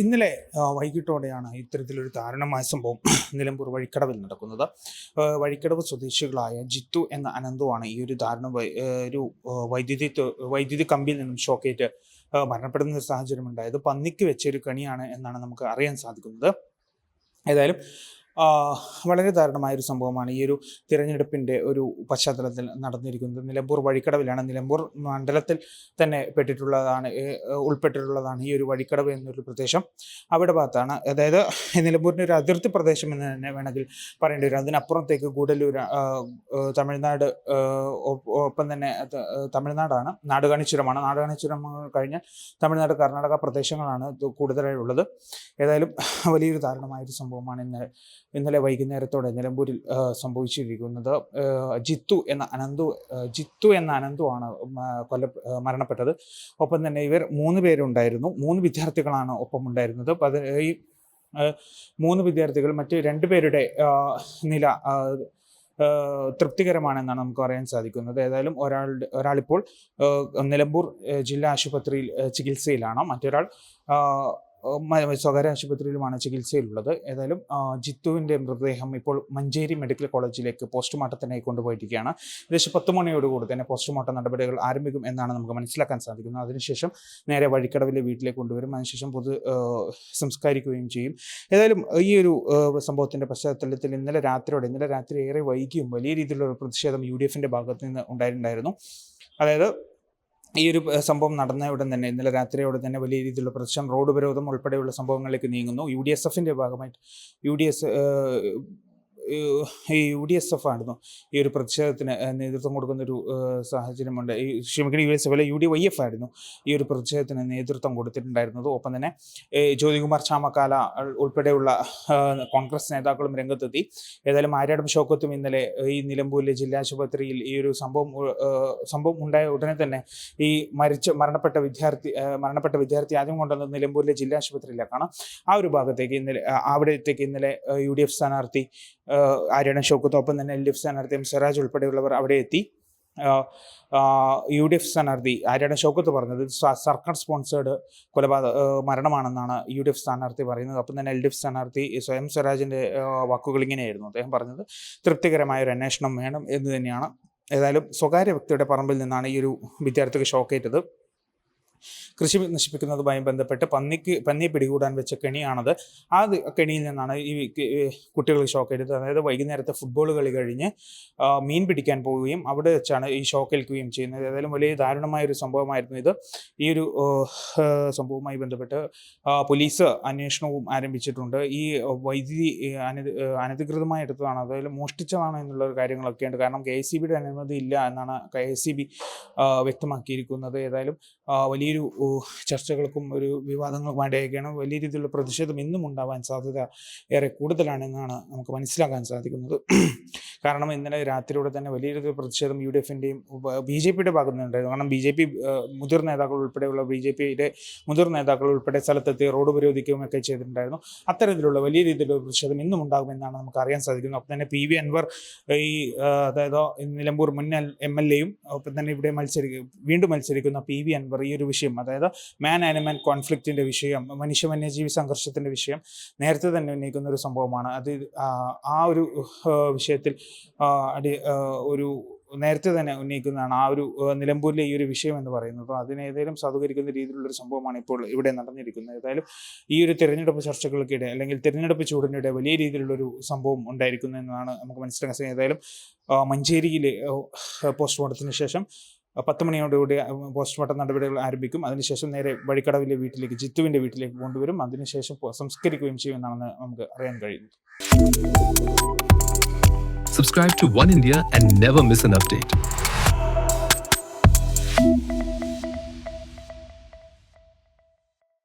ഇന്നലെ വൈകിട്ടോടെയാണ് ഇത്തരത്തിലൊരു ദാരുണമായ സംഭവം നിലമ്പൂർ വഴിക്കടവിൽ നടക്കുന്നത്. വഴിക്കടവ് സ്വദേശികളായ ജിത്തു എന്ന അനന്തുവാണ് ഈ ഒരു ദാരുണ ഒരു വൈദ്യുതി വൈദ്യുതി കമ്പിയിൽ നിന്നും ഷോക്കേറ്റ് മരണപ്പെടുന്ന ഒരു സാഹചര്യം ഉണ്ടായത് പന്നിക്ക് വെച്ച ഒരു കണിയാണ് എന്നാണ് നമുക്ക് അറിയാൻ സാധിക്കുന്നത്. ഏതായാലും വളരെ ദാരുണമായ ഒരു സംഭവമാണ് ഈ ഒരു തിരഞ്ഞെടുപ്പിന്റെ ഒരു പശ്ചാത്തലത്തിൽ നടന്നിരിക്കുന്നത്. നിലമ്പൂർ വഴിക്കടവിലാണ്. നിലമ്പൂർ മണ്ഡലത്തിൽ തന്നെ പെട്ടിട്ടുള്ളതാണ് ഉൾപ്പെട്ടിട്ടുള്ളതാണ് ഈ ഒരു വഴിക്കടവ് എന്നൊരു പ്രദേശം അവിടെ ഭാഗത്താണ്. അതായത് നിലമ്പൂരിന്റെ ഒരു അതിർത്തി പ്രദേശം എന്ന് തന്നെ വേണമെങ്കിൽ പറയേണ്ടി വരും. അതിനപ്പുറത്തേക്ക് ഗൂഡല്ലൂർ തമിഴ്നാട് ഒപ്പം തന്നെ തമിഴ്നാടാണ്. നാടുകാണിച്ചുരമാണ് നാടുകാണിച്ചുരം കഴിഞ്ഞാൽ തമിഴ്നാട് കർണാടക പ്രദേശങ്ങളാണ് കൂടുതലായുള്ളത്. ഏതായാലും വലിയൊരു ദാരുണമായൊരു സംഭവമാണ് ഇന്നലെ ഇന്നലെ വൈകുന്നേരത്തോടെ നിലമ്പൂരിൽ സംഭവിച്ചിരിക്കുന്നത് ജിത്തു എന്ന അനന്തു ജിത്തു എന്ന അനന്തു ആണ് കൊല്ല മരണപ്പെട്ടത്. ഒപ്പം തന്നെ ഇവർ മൂന്ന് പേരുണ്ടായിരുന്നു. മൂന്ന് വിദ്യാർത്ഥികളാണ് ഒപ്പം ഉണ്ടായിരുന്നത്. ഈ മൂന്ന് വിദ്യാർത്ഥികൾ മറ്റ് രണ്ട് പേരുടെ നില തൃപ്തികരമാണെന്നാണ് നമുക്ക് പറയാൻ സാധിക്കുന്നത്. ഏതായാലും ഒരാളുടെ ഒരാളിപ്പോൾ നിലമ്പൂർ ജില്ലാ ആശുപത്രിയിൽ ചികിത്സയിലാണ്. മറ്റൊരാൾ സ്വകാര്യ ആശുപത്രിയിലുമാണ് ചികിത്സയിലുള്ളത്. ഏതായാലും ജിത്തുവിന്റെ മൃതദേഹം ഇപ്പോൾ മഞ്ചേരി മെഡിക്കൽ കോളേജിലേക്ക് പോസ്റ്റ്മോർട്ടത്തിനായി കൊണ്ടുപോയിരിക്കുകയാണ്. ഏകദേശം പത്ത് മണിയോടുകൂടി തന്നെ പോസ്റ്റ്മോർട്ടം നടപടികൾ ആരംഭിക്കും എന്നാണ് നമുക്ക് മനസ്സിലാക്കാൻ സാധിക്കുന്നത്. അതിനുശേഷം നേരെ വഴിക്കടവിലെ വീട്ടിലേക്ക് കൊണ്ടുവരും. അതിനുശേഷം പൊതു സംസ്കരിക്കുകയും ചെയ്യും. ഏതായാലും ഈ ഒരു സംഭവത്തിന്റെ പശ്ചാത്തലത്തിൽ ഇന്നലെ രാത്രിയോടെ ഇന്നലെ രാത്രി ഏറെ വൈകിയും വലിയ രീതിയിലുള്ള പ്രതിഷേധം യു ഡി എഫിന്റെ ഭാഗത്ത് നിന്ന് ഉണ്ടായിട്ടുണ്ടായിരുന്നു. അതായത് ഈ ഒരു സംഭവം നടന്ന ഉടൻ തന്നെ ഇന്നലെ രാത്രിയോടെ തന്നെ വലിയ രീതിയിലുള്ള പ്രശ്നം റോഡ് ഉപരോധം ഉൾപ്പെടെയുള്ള സംഭവങ്ങളിലേക്ക് നീങ്ങുന്നു. യു ഡി എസ് എഫിന്റെ ഭാഗമായിട്ട് യു ഡി എസ് ഈ യു ഡി എസ് എഫ് ആയിരുന്നു ഈ ഒരു പ്രതിഷേധത്തിന് നേതൃത്വം കൊടുക്കുന്ന ഒരു സാഹചര്യമുണ്ട്. ഈ ക്ഷമിക്കണം യു എസ് എഫ് അല്ലെ യു ഡി വൈ എഫ് ആയിരുന്നു ഈ ഒരു പ്രതിഷേധത്തിന് നേതൃത്വം കൊടുത്തിട്ടുണ്ടായിരുന്നത്. ഒപ്പം തന്നെ ജ്യോതികുമാർ ചാമക്കാല ഉൾപ്പെടെയുള്ള കോൺഗ്രസ് നേതാക്കളും രംഗത്തെത്തി. ഏതായാലും ആര്യാടം ഷോക്കത്തും ഇന്നലെ ഈ നിലമ്പൂരിലെ ജില്ലാ ആശുപത്രിയിൽ ഈ ഒരു സംഭവം സംഭവം ഉണ്ടായ ഉടനെ തന്നെ ഈ മരിച്ച മരണപ്പെട്ട വിദ്യാർത്ഥി മരണപ്പെട്ട വിദ്യാർത്ഥി ആദ്യം കൊണ്ടുവന്നത് നിലമ്പൂരിലെ ജില്ലാ ആശുപത്രിയിലേക്കാണ് ആ ഒരു ഭാഗത്തേക്ക് ഇന്നലെ അവിടത്തേക്ക് ഇന്നലെ യു ഡി എഫ് സ്ഥാനാർത്ഥി ഏഹ് ആര്യാടൻ തന്നെ എൽ ഡി എഫ് സ്ഥാനാർത്ഥി എം സ്വരാജ് ഉൾപ്പെടെയുള്ളവർ അവിടെ എത്തി. യു ഡി എഫ് സ്ഥാനാർത്ഥി ആര്യണ ഷൗക്കത്ത് പറഞ്ഞത് സർക്കാർ സ്പോൺസേഡ് കൊലപാതക മരണമാണെന്നാണ് യു ഡി എഫ് സ്ഥാനാർത്ഥി പറയുന്നത്. അപ്പം തന്നെ എൽ ഡി എഫ് സ്ഥാനാർത്ഥി സ്വയം സ്വരാജിന്റെ വാക്കുകൾ ഇങ്ങനെയായിരുന്നു. അദ്ദേഹം പറഞ്ഞത് തൃപ്തികരമായ ഒരു അന്വേഷണം വേണം എന്ന് തന്നെയാണ്. ഏതായാലും സ്വകാര്യ വ്യക്തിയുടെ പറമ്പിൽ നിന്നാണ് ഈ ഒരു വിദ്യാർത്ഥിക്ക് ഷോക്കേറ്റത്. കൃഷി നശിപ്പിക്കുന്നതുമായി ബന്ധപ്പെട്ട് പന്നിക്ക് പന്നിയെ പിടികൂടാൻ വെച്ച കെണിയാണത്. ആ കെണിയിൽ നിന്നാണ് ഈ കുട്ടികൾ ഷോക്കേറ്റത് അതായത് വൈകുന്നേരത്തെ ഫുട്ബോൾ കളി കഴിഞ്ഞ് മീൻ പിടിക്കാൻ പോവുകയും അവിടെ വെച്ചാണ് ഈ ഷോക്കേൽക്കുകയും ചെയ്യുന്നത്. ഏതായാലും വലിയ ദാരുണമായ ഒരു സംഭവമായിരുന്നു ഇത്. ഈ ഒരു സംഭവവുമായി ബന്ധപ്പെട്ട് പോലീസ് അന്വേഷണവും ആരംഭിച്ചിട്ടുണ്ട്. ഈ വൈദ്യുതി അനധികൃതമായി എടുത്തതാണ്. അതായത് മോഷ്ടിച്ചതാണ് എന്നുള്ള കാര്യങ്ങളൊക്കെ ഉണ്ട്. കാരണം കെ എസ് സി ബിയുടെ അനുമതി ഇല്ല എന്നാണ് കെ എസ് സി ബി വ്യക്തമാക്കിയിരിക്കുന്നത്. ഏതായാലും ആ, വലിയൊരു ചർച്ചകൾക്കും ഒരു വിവാദങ്ങൾക്കും ഇടയൊക്കെയാണ് വലിയ രീതിയിലുള്ള പ്രതിഷേധം ഇന്നും ഉണ്ടാവാൻ സാധ്യത ഏറെ കൂടുതലാണെന്നാണ് നമുക്ക് മനസ്സിലാക്കാൻ സാധിക്കുന്നത്. കാരണം ഇന്നലെ രാത്രിയോടെ തന്നെ വലിയ രീതിയിൽ പ്രതിഷേധം യു ഡി എഫിന്റെയും ബി ജെ പിയുടെ ഭാഗത്തു നിന്നുണ്ടായിരുന്നു കാരണം ബി ജെ പി മുതിർന്ന നേതാക്കൾ ഉൾപ്പെടെയുള്ള ബി ജെ പിയുടെ മുതിർന്ന നേതാക്കൾ ഉൾപ്പെടെ സ്ഥലത്തെത്തി റോഡ് ഉപരോധിക്കുകയും ഒക്കെ ചെയ്തിട്ടുണ്ടായിരുന്നു. അത്തരത്തിലുള്ള വലിയ രീതിയിലുള്ള പ്രതിഷേധം ഇന്നും ഉണ്ടാകുമെന്നാണ് നമുക്ക് അറിയാൻ സാധിക്കുന്നത്. അപ്പം തന്നെ പി വി അൻവർ ഈ അതായത് നിലമ്പൂർ മുൻ എം എൽ എയും ഒപ്പം തന്നെ ഇവിടെ മത്സരിക്കും വീണ്ടും മത്സരിക്കുന്ന പി വി അൻവർ ഈ ഒരു വിഷയം അതായത് മാൻ ആനിമൽ കോൺഫ്ലിക്റ്റിന്റെ വിഷയം മനുഷ്യ വന്യജീവി സംഘർഷത്തിന്റെ വിഷയം നേരത്തെ തന്നെ ഉന്നയിക്കുന്ന ഒരു സംഭവമാണ്. അത് ആ, ഒരു വിഷയത്തിൽ അടി ഒരു നേരത്തെ തന്നെ ഉന്നയിക്കുന്നതാണ് ആ ഒരു നിലമ്പൂരിലെ ഈ ഒരു വിഷയം എന്ന് പറയുന്നത്. അതിനെ ഏതെങ്കിലും സാധൂകരിക്കുന്ന രീതിയിലുള്ളൊരു സംഭവമാണ് ഇപ്പോൾ ഇവിടെ നടന്നിരിക്കുന്നത്. ഏതായാലും ഈ ഒരു തിരഞ്ഞെടുപ്പ് ചർച്ചകൾക്കിടെ അല്ലെങ്കിൽ തിരഞ്ഞെടുപ്പ് ചൂടിനിടെ വലിയ രീതിയിലുള്ളൊരു സംഭവം ഉണ്ടായിരിക്കുന്നു എന്നതാണ് നമുക്ക് മനസ്സിലാക്കാൻ സാധിക്കുന്നത്. ഏതായാലും മഞ്ചേരിയിലെ പോസ്റ്റ്മോർട്ടത്തിന് ശേഷം പത്ത് മണിയോടുകൂടി പോസ്റ്റ്മോർട്ടം നടപടികൾ ആരംഭിക്കും. അതിനുശേഷം നേരെ വഴിക്കടവിലെ വീട്ടിലേക്ക് ജിത്തുവിന്റെ വീട്ടിലേക്ക് കൊണ്ടുവരും. അതിനുശേഷം സംസ്കരിക്കുകയും ചെയ്യുമെന്നാണ് നമുക്ക് അറിയാൻ കഴിയുന്നത്. Subscribe to One India and never miss an update.